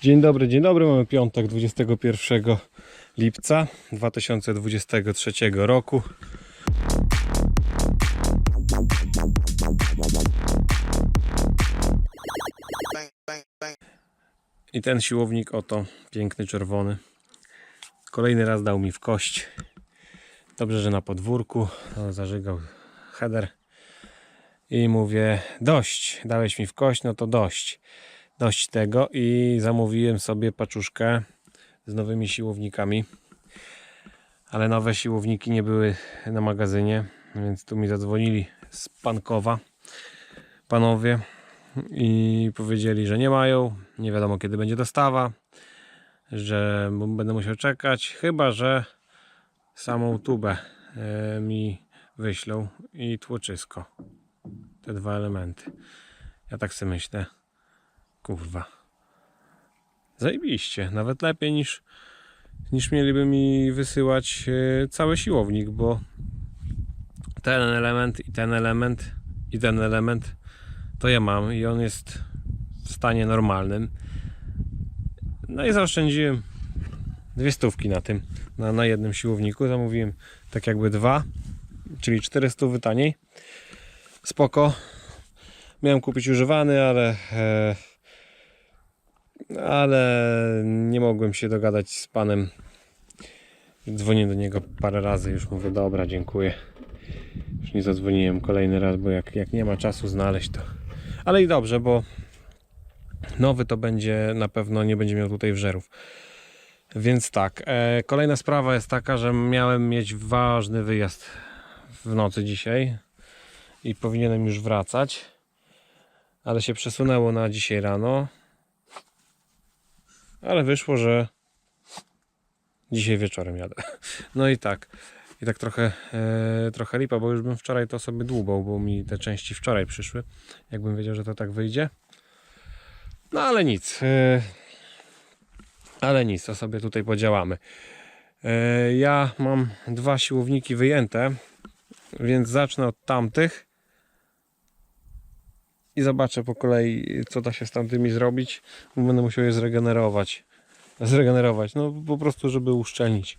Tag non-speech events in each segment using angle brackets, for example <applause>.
Dzień dobry, dzień dobry. Mamy piątek 21 lipca 2023 roku. I ten siłownik oto, piękny czerwony. Kolejny raz dał mi w kość. Dobrze, że na podwórku zażygał header. I mówię, dość, dałeś mi w kość, no to dość dość tego i zamówiłem sobie paczuszkę z nowymi siłownikami. Ale nowe siłowniki nie były na magazynie, więc tu mi zadzwonili z Pankowa panowie i powiedzieli, że nie mają, nie wiadomo kiedy będzie dostawa, że będę musiał czekać, chyba że samą tubę e, mi wyślą i tłoczysko. Te dwa elementy. Ja tak sobie myślę. Kurwa. Zajebiście. Nawet lepiej niż, niż mieliby mi wysyłać e, cały siłownik, bo ten element i ten element i ten element to ja mam i on jest w stanie normalnym. No i zaoszczędziłem dwie stówki na tym, na, na jednym siłowniku. Zamówiłem tak jakby dwa, czyli 400 taniej. Spoko. Miałem kupić używany, ale e, ale nie mogłem się dogadać z panem. Dzwonię do niego parę razy, już mówię, dobra, dziękuję. Już nie zadzwoniłem kolejny raz, bo jak, jak nie ma czasu znaleźć to. Ale i dobrze, bo nowy to będzie na pewno nie będzie miał tutaj wżerów. Więc tak, e, kolejna sprawa jest taka, że miałem mieć ważny wyjazd w nocy dzisiaj i powinienem już wracać, ale się przesunęło na dzisiaj rano ale wyszło, że dzisiaj wieczorem jadę. <laughs> No i tak. I tak trochę, e, trochę lipa, bo już bym wczoraj to sobie dłubał, bo mi te części wczoraj przyszły. Jakbym wiedział, że to tak wyjdzie. No ale nic. E, ale nic, to sobie tutaj podziałamy. E, ja mam dwa siłowniki wyjęte, więc zacznę od tamtych i zobaczę po kolei, co da się z tamtymi zrobić. Będę musiał je zregenerować. Zregenerować, no po prostu, żeby uszczelnić.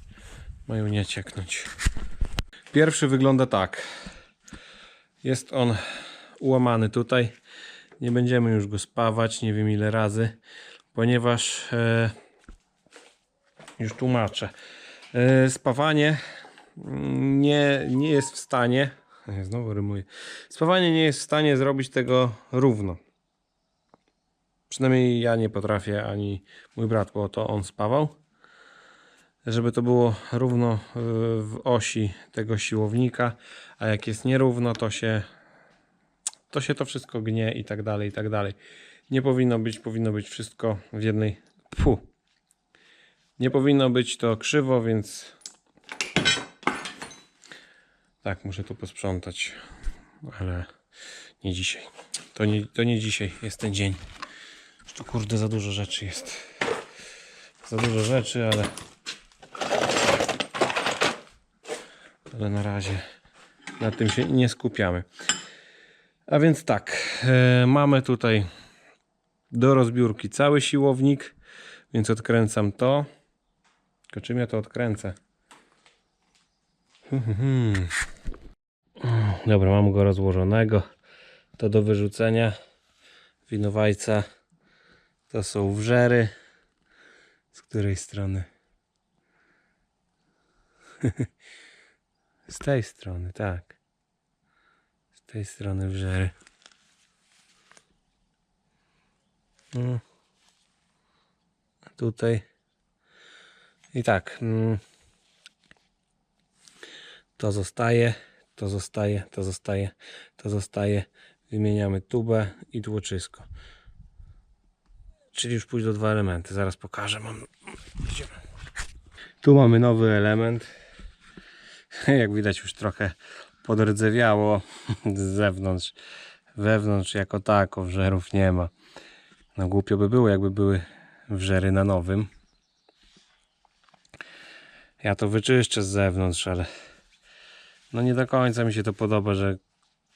Mają nie cieknąć. Pierwszy wygląda tak. Jest on ułamany tutaj. Nie będziemy już go spawać, nie wiem ile razy, ponieważ e, już tłumaczę. E, spawanie nie, nie jest w stanie Znowu rymuję. Spawanie nie jest w stanie zrobić tego równo. Przynajmniej ja nie potrafię, ani mój brat, bo to on spawał. Żeby to było równo y, w osi tego siłownika, a jak jest nierówno, to się to się to wszystko gnie i tak dalej, i tak dalej. Nie powinno być, powinno być wszystko w jednej. Pu. Nie powinno być to krzywo, więc tak, muszę tu posprzątać, ale nie dzisiaj. To nie, to nie dzisiaj jest ten dzień. Tu kurde za dużo rzeczy jest. Za dużo rzeczy, ale ale na razie na tym się nie skupiamy. A więc tak, e, mamy tutaj do rozbiórki cały siłownik, więc odkręcam to. Tylko czym ja to odkręcę? Hmm. Dobra, mam go rozłożonego. To do wyrzucenia. Winowajca to są wrzery. Z której strony? <laughs> Z tej strony, tak. Z tej strony wrzery. Mm. A Tutaj. I tak. mm, To zostaje, to zostaje, to zostaje, to zostaje. Wymieniamy tubę i tłoczysko. Czyli już pójdą dwa elementy. Zaraz pokażę. Mam... Idziemy. Tu mamy nowy element. <laughs> Jak widać już trochę podrdzewiało <laughs> z zewnątrz. Wewnątrz jako tako wżerów nie ma. No głupio by było jakby były wżery na nowym. Ja to wyczyszczę z zewnątrz, ale no nie do końca mi się to podoba, że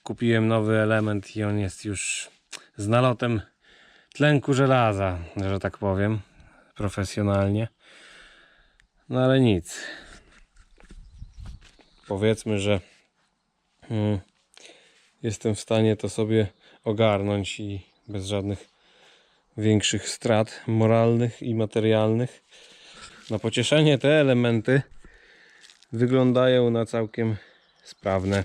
kupiłem nowy element i on jest już z nalotem tlenku żelaza, że tak powiem. profesjonalnie. No ale nic. Powiedzmy, że mm, jestem w stanie to sobie ogarnąć i bez żadnych większych strat moralnych i materialnych. Na pocieszenie te elementy wyglądają na całkiem sprawne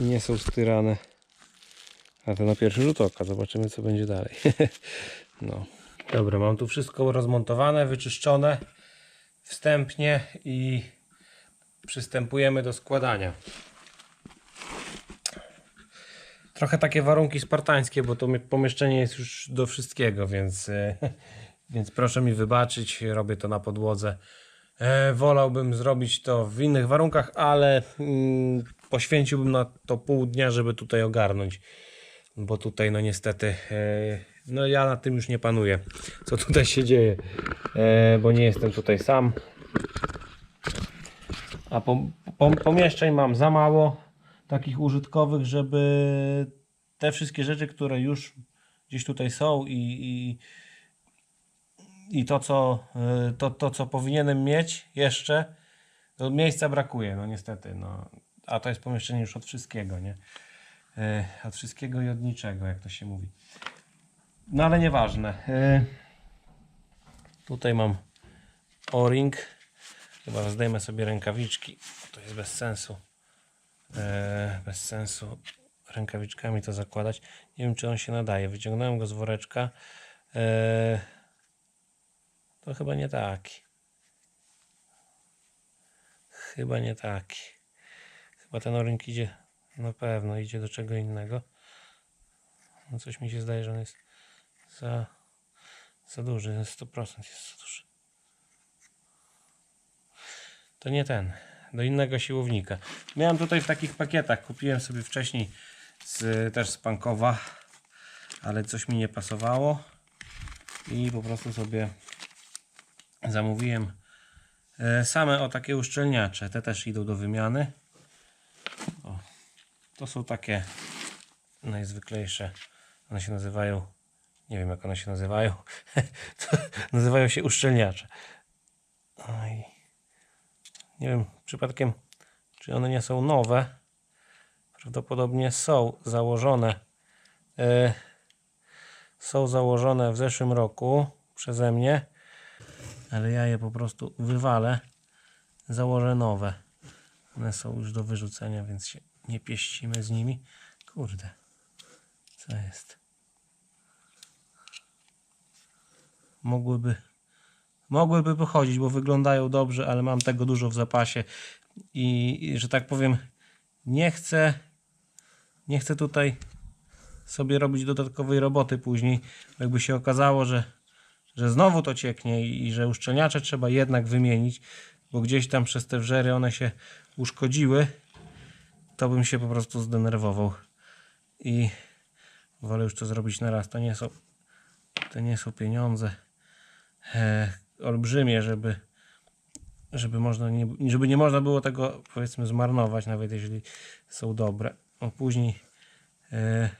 i nie są styrane. A to na pierwszy rzut oka. Zobaczymy co będzie dalej. <laughs> no. Dobra, mam tu wszystko rozmontowane, wyczyszczone wstępnie i przystępujemy do składania. Trochę takie warunki spartańskie, bo to mi- pomieszczenie jest już do wszystkiego, więc, e, <laughs> więc proszę mi wybaczyć, robię to na podłodze. E, wolałbym zrobić to w innych warunkach, ale mm, poświęciłbym na to pół dnia, żeby tutaj ogarnąć. Bo tutaj, no niestety, e, no ja nad tym już nie panuję, co tutaj się dzieje, e, bo nie jestem tutaj sam. A po, po, pomieszczeń mam za mało takich użytkowych, żeby te wszystkie rzeczy, które już gdzieś tutaj są i, i, i to, co, y, to, to, co powinienem mieć jeszcze, to miejsca brakuje, no niestety. No. A to jest pomieszczenie już od wszystkiego, nie? Y, Od wszystkiego i od niczego, jak to się mówi. No ale nieważne. Y, Tutaj mam o-ring. Chyba zdejmę sobie rękawiczki. To jest bez sensu. Bez sensu rękawiczkami to zakładać. Nie wiem, czy on się nadaje. Wyciągnąłem go z woreczka. To chyba nie taki. Chyba nie taki. Chyba ten o-ring idzie, na pewno idzie do czego innego. No coś mi się zdaje, że on jest za, za duży. 100% jest za duży. To nie ten. Do innego siłownika. Miałem tutaj w takich pakietach. Kupiłem sobie wcześniej z, też z Pankowa, ale coś mi nie pasowało. I po prostu sobie zamówiłem e, same o takie uszczelniacze. Te też idą do wymiany. O, to są takie najzwyklejsze. One się nazywają. Nie wiem jak one się nazywają. <laughs> Nazywają się uszczelniacze. Oj. Nie wiem przypadkiem, czy one nie są nowe. Prawdopodobnie są założone. e, są założone w zeszłym roku przeze mnie, ale ja je po prostu wywalę. Założę nowe. One są już do wyrzucenia, więc się nie pieścimy z nimi. Kurde, co jest? Mogłyby mogłyby pochodzić, bo wyglądają dobrze, ale mam tego dużo w zapasie i, i że tak powiem, nie chcę nie chcę tutaj sobie robić dodatkowej roboty później, jakby się okazało, że, że znowu to cieknie i, że uszczelniacze trzeba jednak wymienić, bo gdzieś tam przez te wrzery one się uszkodziły, to bym się po prostu zdenerwował i wolę już to zrobić na raz. To nie są, to nie są pieniądze e, olbrzymie, żeby, żeby, można nie, żeby nie można było tego powiedzmy zmarnować, nawet jeśli są dobre. A później, e,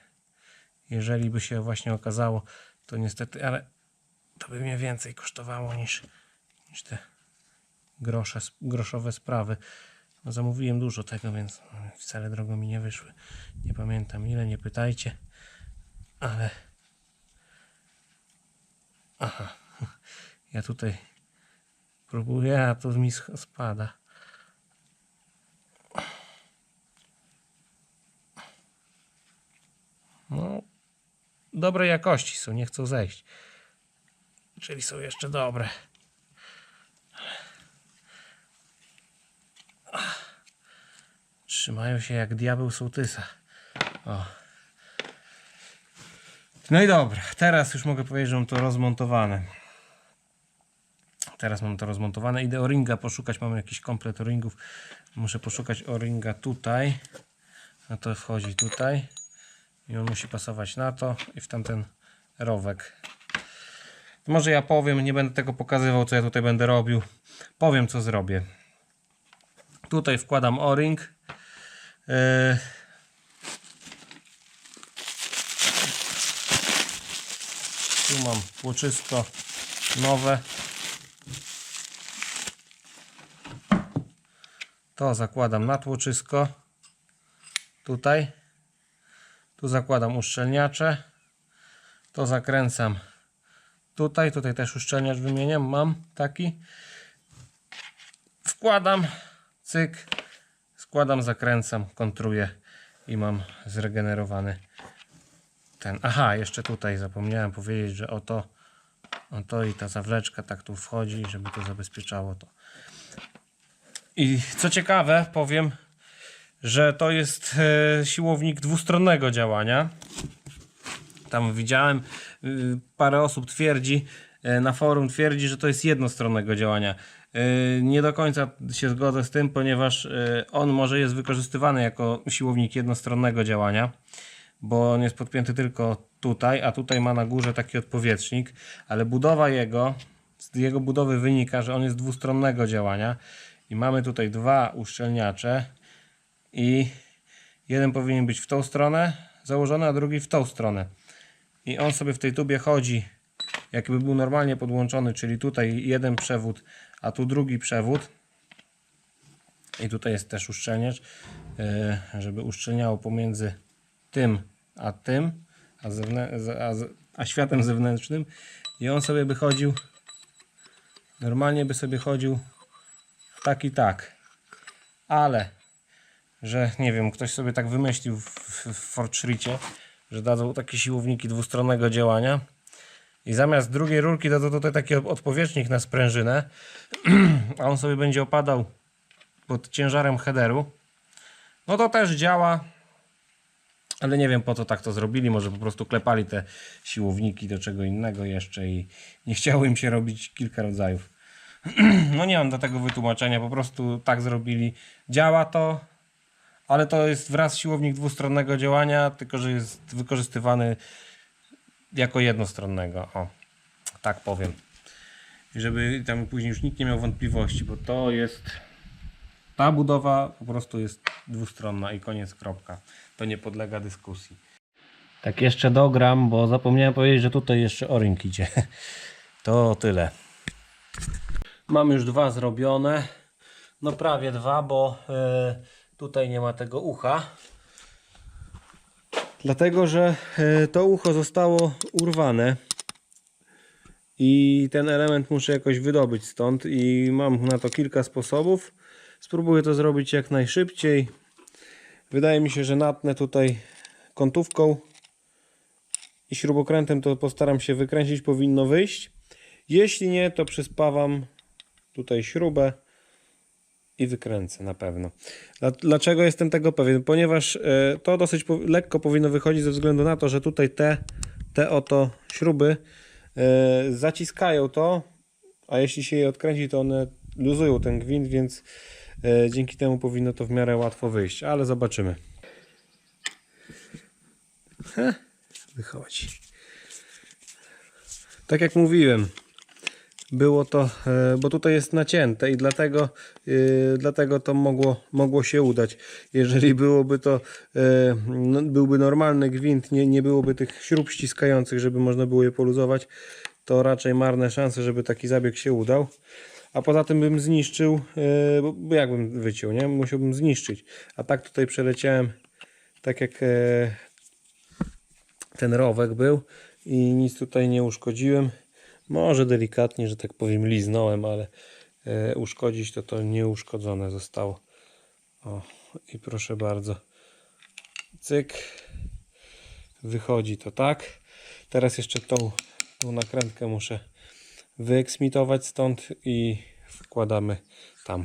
jeżeli by się właśnie okazało, to niestety, ale to by mnie więcej kosztowało niż, niż te grosze, groszowe sprawy. No, zamówiłem dużo tego, więc wcale drogo mi nie wyszły. Nie pamiętam ile, nie pytajcie, ale aha. <laughs> Ja tutaj próbuję, a to mi spada. No, dobrej jakości są, nie chcą zejść. Czyli są jeszcze dobre. Trzymają się jak diabeł sołtysa. O. No i dobra, teraz już mogę powiedzieć, że mam to rozmontowane. Teraz mam to rozmontowane. Idę o-ringa poszukać. Mamy jakiś komplet o-ringów. Muszę poszukać o-ringa tutaj. No to wchodzi tutaj. I on musi pasować na to i w tamten rowek. Może ja powiem, nie będę tego pokazywał, co ja tutaj będę robił. Powiem, co zrobię. Tutaj wkładam o-ring. Yy, Tu mam tłoczysko nowe. To zakładam na tłoczysko. Tutaj. Tu zakładam uszczelniacze. To zakręcam tutaj. Tutaj też uszczelniacz wymieniam. Mam taki. Wkładam. Cyk. Składam, zakręcam, kontruję i mam zregenerowany ten. Aha, jeszcze tutaj zapomniałem powiedzieć, że oto, oto i ta zawleczka tak tu wchodzi, żeby to zabezpieczało to. I co ciekawe, powiem, że to jest e, siłownik dwustronnego działania. Tam widziałem, parę osób twierdzi, e, na forum twierdzi, że to jest jednostronnego działania. E, Nie do końca się zgodzę z tym, ponieważ on może jest wykorzystywany jako siłownik jednostronnego działania, bo on jest podpięty tylko tutaj, a tutaj ma na górze taki odpowietrznik, ale budowa jego, z jego budowy wynika, że on jest dwustronnego działania i mamy tutaj dwa uszczelniacze i jeden powinien być w tą stronę założony, a drugi w tą stronę. I on sobie w tej tubie chodzi, jakby był normalnie podłączony, czyli tutaj jeden przewód, a tu drugi przewód. I tutaj jest też uszczelniacz, e, żeby uszczelniało pomiędzy tym a tym, a, a, a światem zewnętrznym. I on sobie by chodził, normalnie by sobie chodził tak i tak. Ale że nie wiem, ktoś sobie tak wymyślił w, w, w że dadzą takie siłowniki dwustronnego działania i zamiast drugiej rurki dadzą tutaj taki odpowietrznik na sprężynę, <clears throat> a on sobie będzie opadał pod ciężarem headeru. No to też działa, ale nie wiem po co tak to zrobili, może po prostu klepali te siłowniki do czego innego jeszcze i nie chciało im się robić kilka rodzajów. <clears throat> No nie mam do tego wytłumaczenia, po prostu tak zrobili. Działa to, ale to jest wraz siłownik dwustronnego działania, tylko że jest wykorzystywany jako jednostronnego. O, tak powiem. I żeby tam później już nikt nie miał wątpliwości, bo to jest. Ta budowa po prostu jest dwustronna i koniec, kropka. To nie podlega dyskusji. Tak jeszcze dogram, bo zapomniałem powiedzieć, że tutaj jeszcze o-ring idzie. To tyle. Mam już dwa zrobione. No prawie dwa, bo e, tutaj nie ma tego ucha. Dlatego, że e, to ucho zostało urwane. I ten element muszę jakoś wydobyć stąd i mam na to kilka sposobów. Spróbuję to zrobić jak najszybciej. Wydaje mi się, że natnę tutaj kątówką i śrubokrętem to postaram się wykręcić, powinno wyjść. Jeśli nie, to przyspawam tutaj śrubę i wykręcę na pewno. Dla- Dlaczego jestem tego pewien? Ponieważ e, to dosyć lekko powinno wychodzić ze względu na to, że tutaj te, te oto śruby e, zaciskają to, a jeśli się je odkręci, to one luzują ten gwint, więc e, dzięki temu powinno to w miarę łatwo wyjść, ale zobaczymy. Wychodzi. Tak jak mówiłem, było to, e, bo tutaj jest nacięte i dlatego, e, dlatego to mogło, mogło się udać. Jeżeli byłoby to, e, no, byłby normalny gwint, nie, nie byłoby tych śrub ściskających, żeby można było je poluzować, to raczej marne szanse, żeby taki zabieg się udał. A poza tym bym zniszczył, bo jakbym wyciął, nie? Musiałbym zniszczyć. A tak tutaj przeleciałem, tak jak ten rowek był i nic tutaj nie uszkodziłem. Może delikatnie, że tak powiem, liznąłem, ale e, uszkodzić to to nieuszkodzone zostało. O, i proszę bardzo. Cyk. Wychodzi to tak. Teraz jeszcze tą, tą nakrętkę muszę wyeksmitować stąd i wkładamy tam.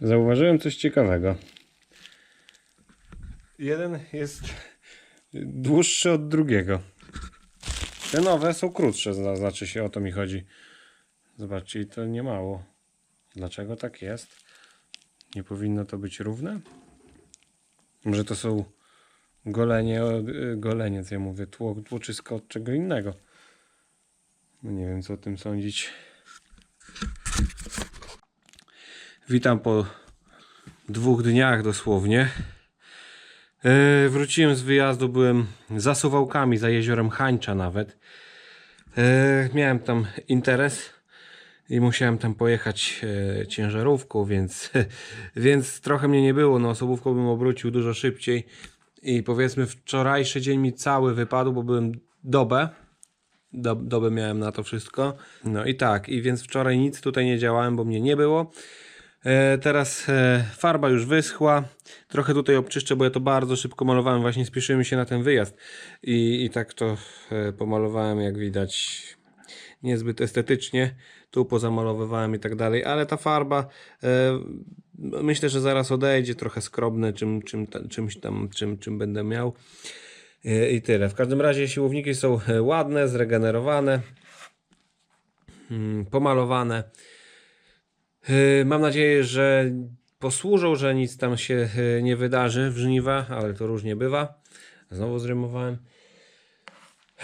Zauważyłem coś ciekawego. Jeden jest dłuższy od drugiego. Te nowe są krótsze, zna- znaczy się o to mi chodzi. Zobaczcie, to nie mało. Dlaczego tak jest? Nie powinno to być równe? Może to są golenie, y, golenie, co ja mówię, tło, tłoczysko od czego innego. No nie wiem, co o tym sądzić. Witam po dwóch dniach dosłownie. E, wróciłem z wyjazdu, byłem za Suwałkami, za jeziorem Hańcza nawet. E, miałem tam interes i musiałem tam pojechać e, ciężarówką, więc, <laughs> więc trochę mnie nie było. No, osobówką bym obrócił dużo szybciej. I powiedzmy, wczorajszy dzień mi cały wypadł, bo byłem dobę. Do, dobę miałem na to wszystko. No i tak, i więc wczoraj nic tutaj nie działałem, bo mnie nie było. E, teraz e, farba już wyschła. Trochę tutaj obczyszczę, bo ja to bardzo szybko malowałem. Właśnie spieszyłem się na ten wyjazd. I, i tak to e, pomalowałem, jak widać, niezbyt estetycznie. Tu pozamalowywałem i tak dalej, ale ta farba myślę, że zaraz odejdzie. Trochę skrobne, czym, czym, czymś tam, czym, czym będę miał. I tyle. W każdym razie siłowniki są ładne, zregenerowane, mm, pomalowane. E, Mam nadzieję, że posłużą, że nic tam się e, nie wydarzy w żniwa, ale to różnie bywa. Znowu zrymowałem.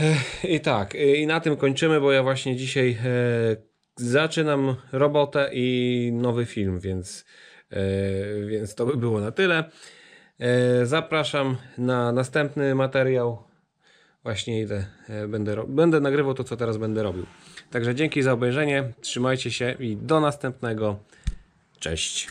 Ech, I tak, e, i na tym kończymy, bo ja właśnie dzisiaj e, zaczynam robotę i nowy film, więc, e, więc to by było na tyle. E, zapraszam na następny materiał. Właśnie idę, e, będę, będę nagrywał to, co teraz będę robił. Także dzięki za obejrzenie, trzymajcie się i do następnego. Cześć.